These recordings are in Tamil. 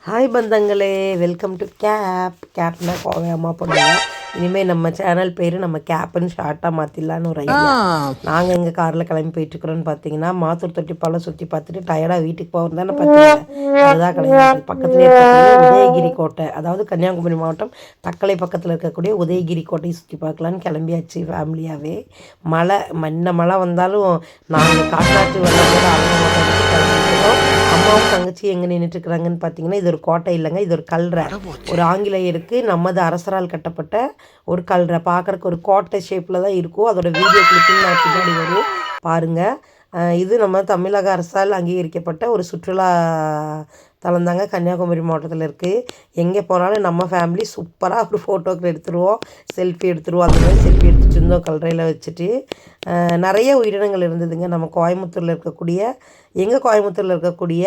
ஹாய் பந்தங்களே வெல்கம் டு கேப் கேப்னா கோவை அம்மா பொண்ணுங்க இனிமேல் நம்ம சேனல் பேர் நம்ம கேப்னு ஷார்ட்டாக மாற்றிடலான்னு ஒரு ஐடியா நாங்கள் எங்கள் காரில் கிளம்பி போயிட்டுருக்குறோன்னு பார்த்தீங்கன்னா மாத்தூர் தொட்டி பாலம் சுற்றி பார்த்துட்டு டயர்டாக வீட்டுக்கு போகிறோம் தானே பார்த்தீங்க அதுதான் கிளம்பி பக்கத்துலேயே உதயகிரி கோட்டை அதாவது கன்னியாகுமரி மாவட்டம் தக்கலை பக்கத்தில் இருக்கக்கூடிய உதயகிரி கோட்டையை சுற்றி பார்க்கலான்னு கிளம்பியாச்சு ஃபேமிலியாகவே மழை மண்ண மழை வந்தாலும் நாங்கள் காட்டாற்று அவங்க மாட்டோம் கிளம்பிக்கிறோம் அம்மாவும் தங்கச்சி எங்கே நின்றுட்டு இருக்கிறாங்கன்னு பார்த்தீங்கன்னா இது ஒரு கோட்டை இல்லைங்க இது ஒரு கல்றை. ஒரு ஆங்கிலேயருக்கு நமது அரசரால் கட்டப்பட்ட ஒரு கல்றை பார்க்குறக்கு ஒரு கோட்டை ஷேப்பில் தான் இருக்கும் அதோட வீடியோ கிளிப்பிங் நான் பின்னாடி வரும். பாருங்கள் இது நம்ம தமிழக அரசால் அங்கீகரிக்கப்பட்ட ஒரு சுற்றுலா தலம் தாங்க கன்னியாகுமரி மாவட்டத்தில் இருக்குது எங்கே போனாலும் நம்ம ஃபேமிலி சூப்பராக ஒரு ஃபோட்டோக்கள் எடுத்துருவோம். செல்ஃபி எடுத்துருவோம். அந்த மாதிரி செல்ஃபி எடுத்துட்டு இருந்தோம். கல்றையில் வச்சுட்டு நிறைய உயிரினங்கள் இருந்ததுங்க. நம்ம கோயம்புத்தூரில் இருக்கக்கூடிய எங்கள் கோயம்புத்தூரில் இருக்கக்கூடிய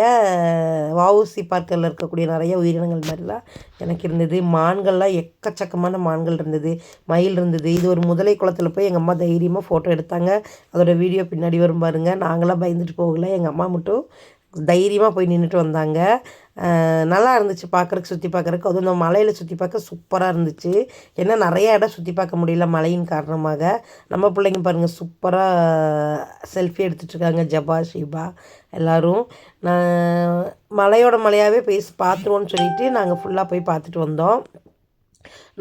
வவுசி பார்க்கில் இருக்கக்கூடிய நிறைய உயிரினங்கள் மாதிரிலாம் எனக்கு இருந்தது. மான்கள்லாம் எக்கச்சக்கமான மான்கள் இருந்தது. மயில் இருந்தது. இது ஒரு முதலை குளத்தில் போய் எங்கள் அம்மா தைரியமாக ஃபோட்டோ எடுத்தாங்க. அதோடய வீடியோ பின்னாடி வரும் பாருங்கள் நாங்களாம் பயந்துட்டு போகல. எங்கள் அம்மா மட்டும் தைரியமாக போய் நின்றுட்டு வந்தாங்க. நல்லா இருந்துச்சு பார்க்குறக்கு சுற்றி பார்க்குறக்கு அதுவும் இந்த மலையில் சுற்றி பார்க்க சூப்பராக இருந்துச்சு. ஏன்னா நிறைய இடம் சுற்றி பார்க்க முடியல மழையின் காரணமாக. நம்ம பிள்ளைங்க பாருங்கள் சூப்பராக செல்ஃபி எடுத்துட்ருக்காங்க ஜபா ஷிபா எல்லோரும். நான் மலையோட மலையாகவே போய் பார்த்துருவோன்னு சொல்லிட்டு நாங்கள் ஃபுல்லாக போய் பார்த்துட்டு வந்தோம்.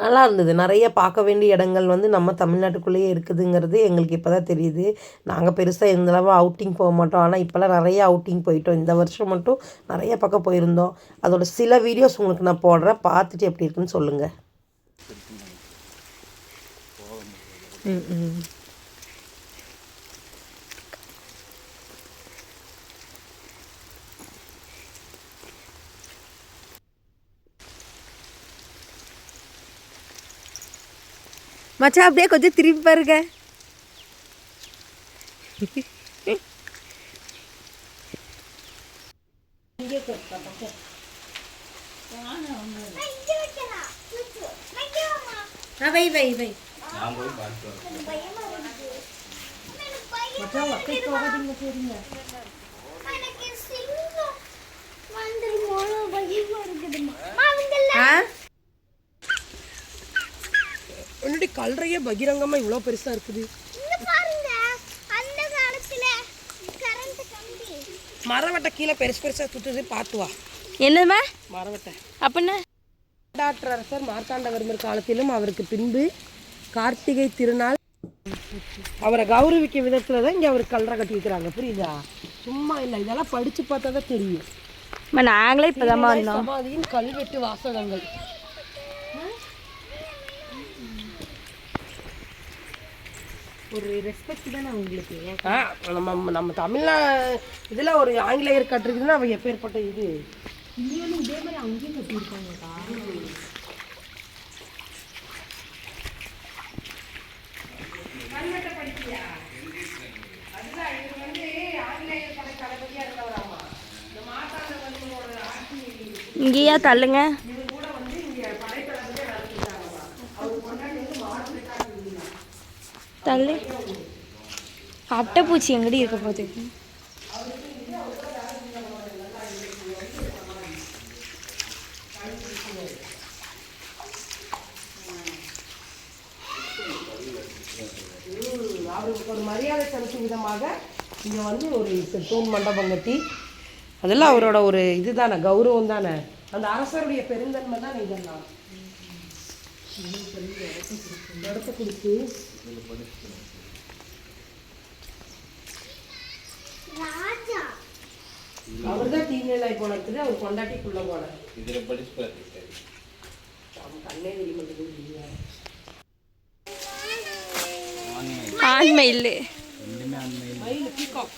நல்லா இருந்தது. நிறைய பார்க்க வேண்டிய இடங்கள் வந்து நம்ம தமிழ்நாட்டுக்குள்ளேயே இருக்குதுங்கிறது எங்களுக்கு இப்போ தான் தெரியுது. நாங்கள் பெருசாக அளவு அவுட்டிங் போக மாட்டோம். ஆனால் இப்போல்லாம் நிறைய அவுட்டிங் போயிட்டோம். இந்த வருஷம் மட்டும் நிறைய பக்கம் போயிருந்தோம். அதோட சில வீடியோஸ் உங்களுக்கு நான் போடுறேன். பார்த்துட்டு எப்படி இருக்குன்னு சொல்லுங்கள் மச்சான் அப்படியே கொஞ்சம் திரும்பி பாருங்க வை வை வை ஆ கல்றையே பகிரங்கமாக இவ்வளோ பெருசாக இருக்குது? மரவட்டை கீழே பெருசு பெருசாக சுற்றுது பார்த்து வா. என்னதுமா மரவட்டை. அப்படின்னா டாக்டர் அரசர் மார்த்தாண்டவர்மர் காலத்திலும் அவருக்கு பின்பு கார்த்திகை திருநாள். அவரை கௌரவிக்க விதத்தில் தான் இங்கே அவர் கல்லறை கட்டியிருக்கிறாங்க புரியுதா? சும்மா இல்லை இதெல்லாம் படித்து பார்த்தா தான் தெரியும் நாங்களே சமாதியின் கல்வெட்டு வாசகங்கள். ஒரு ரெஸ்பெக்ட் தானே அவங்களுக்கு? நம்ம நம்ம தமிழ்நா இதில் ஒரு ஆங்கிலேயர் கட்டுறதுன்னா அவன் எப்பேற்பட்ட இது? இதே மாதிரி அங்கேயும் கட்டியிருக்காங்கக்கா இங்கேயா தள்ளுங்க. தள்ளு. அட்டைப்பூச்சி எங்கடி இருக்க போகுது? அவருக்கு ஒரு மரியாதை செலுத்தும் விதமாக இங்கே வந்து ஒரு தூண் மண்டபம் கட்டி அதெல்லாம் அவரோட ஒரு இதுதானே கௌரவம் தானே அந்த அரசருடைய பெருந்தன்மை தான் இதெல்லாம். இடத்த கொடுத்து அவர் தான் தீநிலை போனதுக்கு அவர் கொண்டாட்டிக்குள்ள போனார். இதில் படிச்சு அவன் கண்ணே தெரிய மாட்டேங்குது இல்லையா? ஆண் மயில் ரெண்டுமே அண்மையில் மயில் பீகாக்.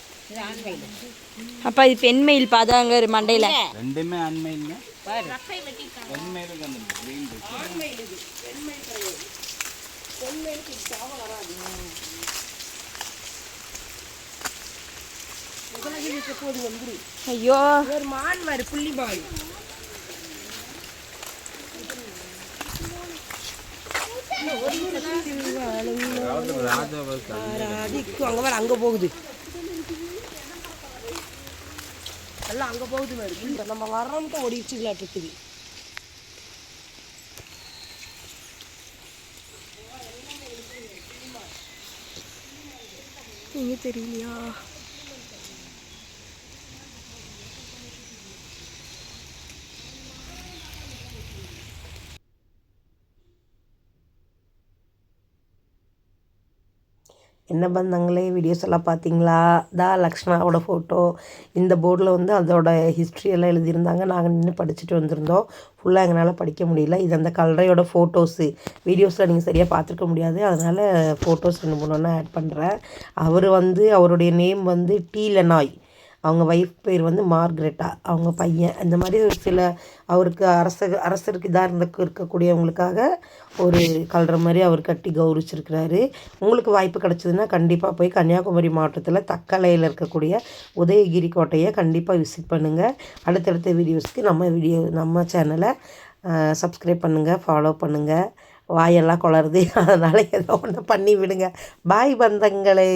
இது மண்டையில் ரெண்டுமே அண்மையில் பெண்மையிலுக்கு அந்த கிரீன் இருக்கு ஐயோ. ஒரு மான் மாதிரி புள்ளி வர அங்கே போகுது. எல்லாம் அங்கே போகுது மாதிரி நம்ம வர்றோம்ட்டு ஓடிச்சு இருக்குது இங்கே தெரியலையா? என்ன பந்தங்களே வீடியோஸ் எல்லாம் பார்த்தீங்களா? தா லக்ஷ்மணாவோட ஃபோட்டோ இந்த போர்டில் வந்து அதோட ஹிஸ்ட்ரி எல்லாம் எழுதியிருந்தாங்க. நாங்கள் நின்று படிச்சுட்டு வந்திருந்தோம். ஃபுல்லாக எங்களால் படிக்க முடியல. இது அந்த கல்றையோட ஃபோட்டோஸு வீடியோஸில் நீங்கள் சரியாக பார்த்துருக்க முடியாது. அதனால் ஃபோட்டோஸ் ரெண்டு மூணு ஒன்றா ஆட் பண்ணுறேன் அவர் வந்து அவருடைய நேம் வந்து டீலனாய் அவங்க ஒய்ஃப் பேர் வந்து மார்க்ரெட்டா. அவங்க பையன். இந்த மாதிரி ஒரு சில அவருக்கு அரச அரசருக்கு இதாக இருந்த இருக்கக்கூடியவங்களுக்காக ஒரு கல்ற மாதிரி அவர் கட்டி கௌரவிச்சிருக்கிறாரு. உங்களுக்கு வாய்ப்பு கிடச்சதுன்னா கண்டிப்பாக போய் கன்னியாகுமரி மாவட்டத்தில் தக்கலையில் இருக்கக்கூடிய உதயகிரி கோட்டையை கண்டிப்பாக விசிட் பண்ணுங்கள் அடுத்தடுத்த வீடியோஸ்க்கு நம்ம வீடியோ நம்ம சேனலை சப்ஸ்கிரைப் பண்ணுங்கள் ஃபாலோ பண்ணுங்கள் வாயெல்லாம் குளருது. அதனால் ஏதோ ஒன்று பண்ணி விடுங்க. பாய் பந்தங்களே.